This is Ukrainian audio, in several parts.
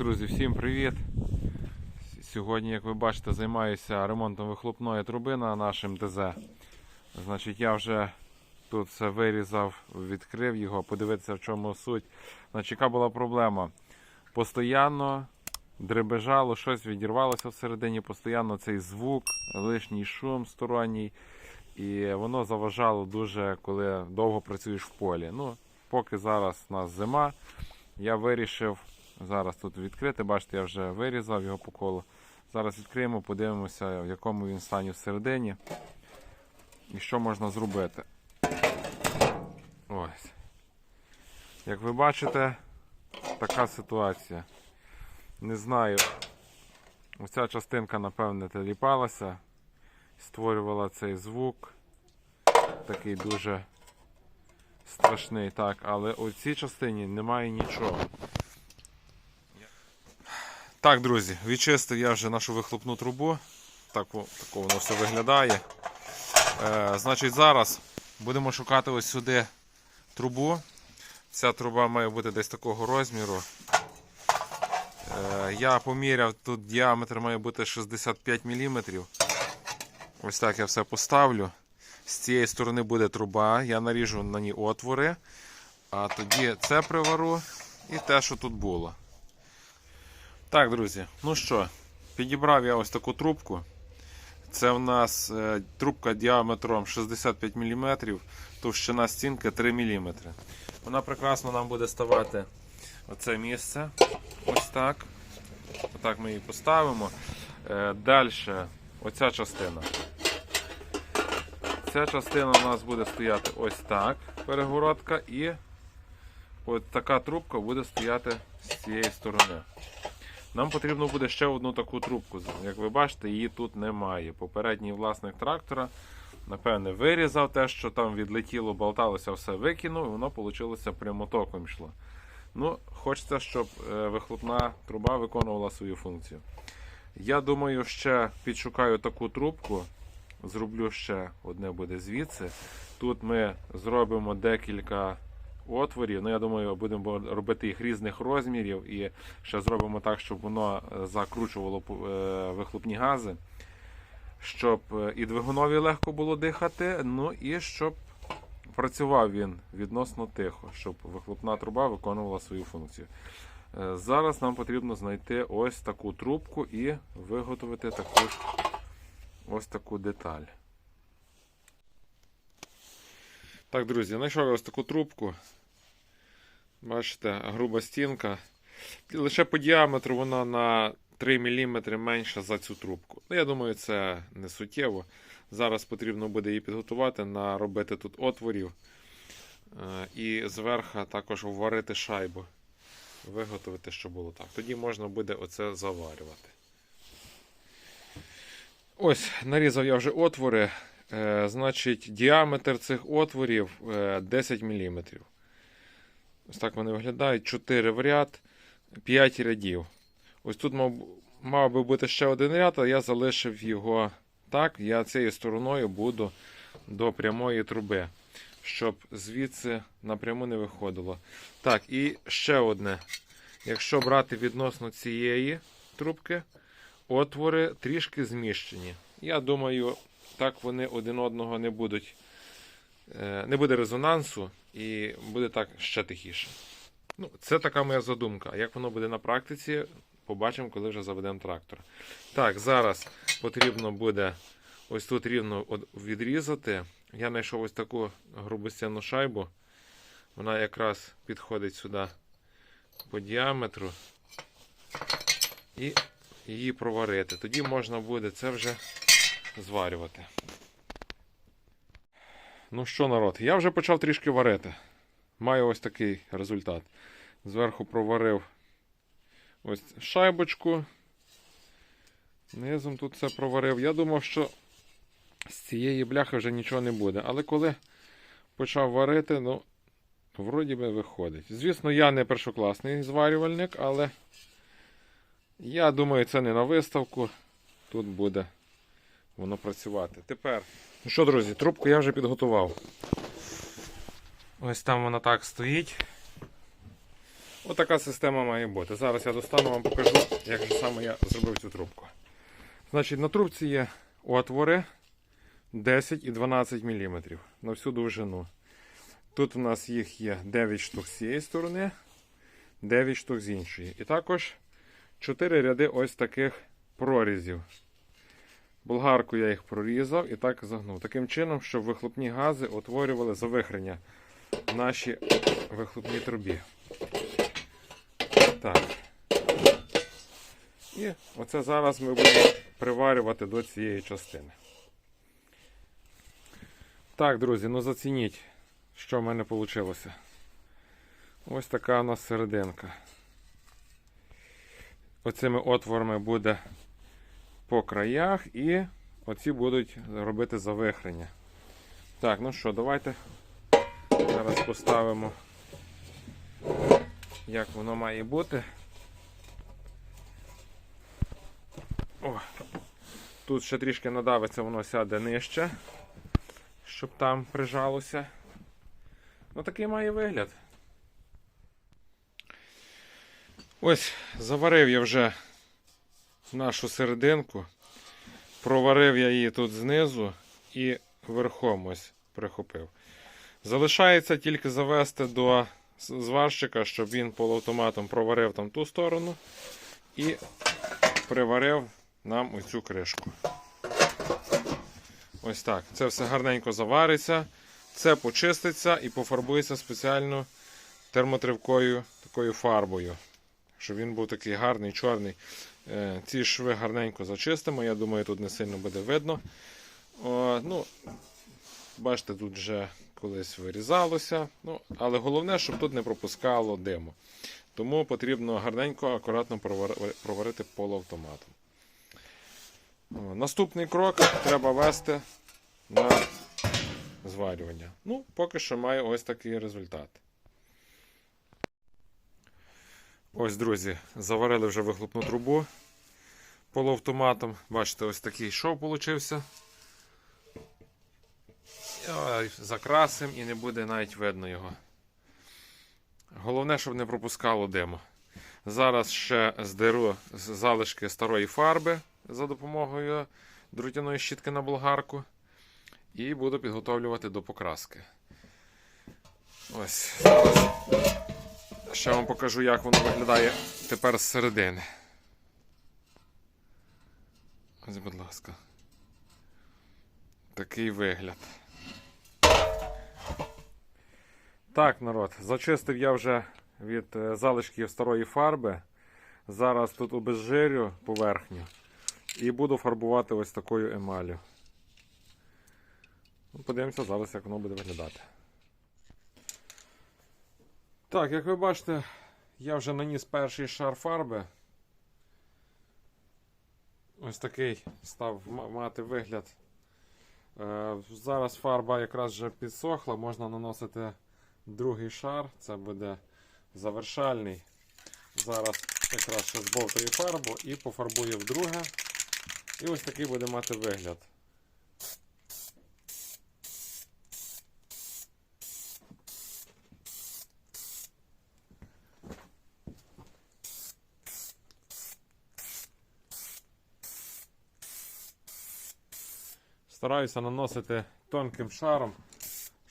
друзі, всім привіт! Сьогодні, як ви бачите, займаюся ремонтом вихлопної труби на нашому ТЗ. Значить, я вже тут все вирізав, відкрив його, подивитися, в чому суть. Значить, яка була проблема? Постоянно дребежало, щось відірвалося всередині, постійно цей звук, лишній шум сторонній. І воно заважало дуже, коли довго працюєш в полі. Ну, поки зараз у нас зима, я вирішив зараз тут відкрити. Бачите, я вже вирізав його по колу. Зараз відкриємо, подивимося, в якому він стані всередині і що можна зробити. Ось. Як ви бачите, така ситуація. Не знаю, оця частинка, напевне, теліпалася, створювала цей звук. Такий дуже страшний, так, але у цій частині немає нічого. Так, друзі, відчистив я вже нашу вихлопну трубу. Так, о- воно все виглядає. Е, значить, зараз будемо шукати ось сюди трубу. Ця труба має бути десь такого розміру. Е, я поміряв, тут діаметр має бути 65 мм. Ось так я все поставлю. З цієї сторони буде труба, я наріжу на ній отвори, а тоді це привару і те, що тут було. Так, друзі, ну що, підібрав я ось таку трубку. Це в нас е, трубка діаметром 65 мм, товщина стінки 3 мм. Вона прекрасно нам буде ставати оце місце. Ось так. Отак ми її поставимо. Е, Далі, оця частина. Ця частина у нас буде стояти ось так, перегородка, і от така трубка буде стояти з цієї сторони. Нам потрібно буде ще одну таку трубку. Як ви бачите, її тут немає. Попередній власник трактора, напевне, вирізав те, що там відлетіло, болталося, все викинув, і воно вийшло прямотоком йшло. Ну, Хочеться, щоб е, вихлопна труба виконувала свою функцію. Я думаю, ще підшукаю таку трубку. Зроблю ще одне буде звідси. Тут ми зробимо декілька отворів. Ну, я думаю, будемо робити їх різних розмірів і ще зробимо так, щоб воно е, закручувало е, вихлопні гази, щоб е, і двигунові легко було дихати, ну і щоб працював він відносно тихо, щоб вихлопна труба виконувала свою функцію. Зараз нам потрібно знайти ось таку трубку і виготовити таку ось таку деталь. Так, друзі, знайшов я ось таку трубку. Бачите, груба стінка. Лише по діаметру вона на 3 мм менша за цю трубку. Ну, я думаю, це не суттєво. Зараз потрібно буде її підготувати, наробити тут отворів. Е, І зверху також вварити шайбу. Виготовити, щоб було так. Тоді можна буде оце заварювати. Ось, нарізав я вже отвори. Е, значить, діаметр цих отворів е, 10 мм. Ось так вони виглядають. 4 в ряд, 5 рядів. Ось тут мав, мав би бути ще один ряд, але я залишив його так. Я цією стороною буду до прямої труби, щоб звідси напряму не виходило. Так, і ще одне. Якщо брати відносно цієї трубки, отвори трішки зміщені. Я думаю, так вони один одного не будуть. Е, Не буде резонансу і буде так ще тихіше. Ну, Це така моя задумка. Як воно буде на практиці, побачимо, коли вже заведемо трактор. Так, зараз потрібно буде ось тут рівно відрізати. Я знайшов ось таку грубостяну шайбу. Вона якраз підходить сюди по діаметру. І її проварити. Тоді можна буде це вже зварювати. Ну що, народ, я вже почав трішки варити. Маю ось такий результат. Зверху проварив ось шайбочку. Низом тут все проварив. Я думав, що з цієї бляхи вже нічого не буде. Але коли почав варити, ну, вроді би виходить. Звісно, я не першокласний зварювальник, але я думаю, це не на виставку. Тут буде воно працювати. Тепер, ну що, друзі, трубку я вже підготував. Ось там вона так стоїть. Отака система має бути. Зараз я достану вам покажу, як же саме я зробив цю трубку. Значить, на трубці є отвори 10 і 12 мм на всю довжину. Тут у нас їх є 9 штук з цієї сторони, 9 штук з іншої. І також 4 ряди ось таких прорізів. Болгарку я їх прорізав і так загнув. Таким чином, щоб вихлопні гази утворювали завихрення в нашій вихлопній трубі. Так. І оце зараз ми будемо приварювати до цієї частини. Так, друзі, ну зацініть, що в мене вийшло. Ось така у нас серединка. Оцими отворами буде по краях і оці будуть робити завихрення. Так, ну що, давайте зараз поставимо, як воно має бути. О, тут ще трішки надавиться, воно сяде нижче, щоб там прижалося. Ну такий має вигляд. Ось, заварив я вже нашу серединку. Проварив я її тут знизу і верхом ось прихопив. Залишається тільки завести до зварщика, щоб він полуавтоматом проварив там ту сторону і приварив нам оцю кришку. Ось так. Це все гарненько завариться, це почиститься і пофарбується спеціально термотривкою такою фарбою. Щоб він був такий гарний, чорний. Е, Ці шви гарненько зачистимо. Я думаю, тут не сильно буде видно. О, ну, Бачите, тут вже колись вирізалося. Ну, Але головне, щоб тут не пропускало диму. Тому потрібно гарненько, акуратно проварити полуавтоматом. О, Наступний крок треба вести на зварювання. Ну, поки що має ось такий результат. Ось, друзі, заварили вже вихлопну трубу полуавтоматом. Бачите, ось такий шов получився. Ой, Закрасим і не буде навіть видно його. Головне, щоб не пропускало диму. Зараз ще здеру залишки старої фарби за допомогою друтяної щітки на болгарку. І буду підготовлювати до покраски. Ось. Ще вам покажу, як воно виглядає тепер з середини. Ось, будь ласка. Такий вигляд. Так, народ, зачистив я вже від е, залишків старої фарби. Зараз тут обезжирю поверхню і буду фарбувати ось такою емаллю. Ну, Подивимося зараз, як воно буде виглядати. Так, як ви бачите, я вже наніс перший шар фарби. Ось такий став мати вигляд. Е, Зараз фарба якраз вже підсохла, можна наносити другий шар, це буде завершальний. Зараз якраз ще збовтаю фарбу і пофарбую вдруге. І ось такий буде мати вигляд. Стараюся наносити тонким шаром,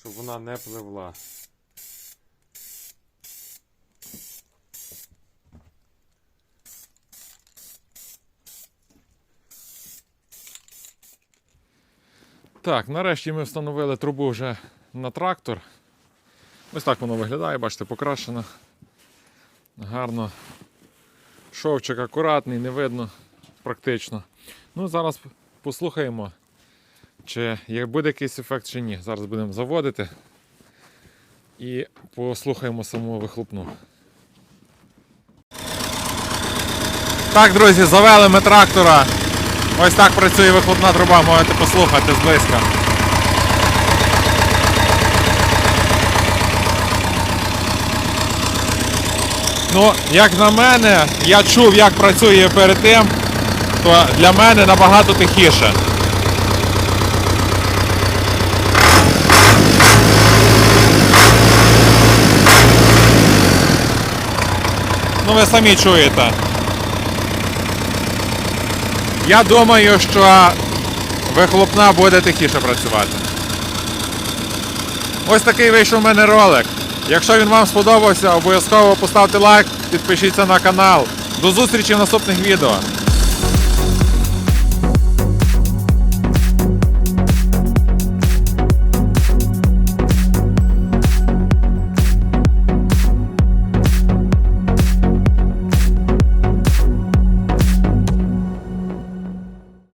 щоб вона не пливла. Так, нарешті ми встановили трубу вже на трактор. Ось так воно виглядає, бачите, покрашено. Гарно. Шовчик акуратний, не видно практично. Ну, зараз послухаємо, чи буде якийсь ефект чи ні. Зараз будемо заводити і послухаємо саму вихлопну. Так, друзі, завели ми трактора. Ось так працює вихлопна труба, можете послухати зблизька. Ну, як на мене, я чув, як працює перед тим, то для мене набагато тихіше. Ну ви самі чуєте. Я думаю, що вихлопна буде тихіше працювати. Ось такий вийшов у мене ролик. Якщо він вам сподобався, обов'язково поставте лайк, підпишіться на канал. До зустрічі в наступних відео.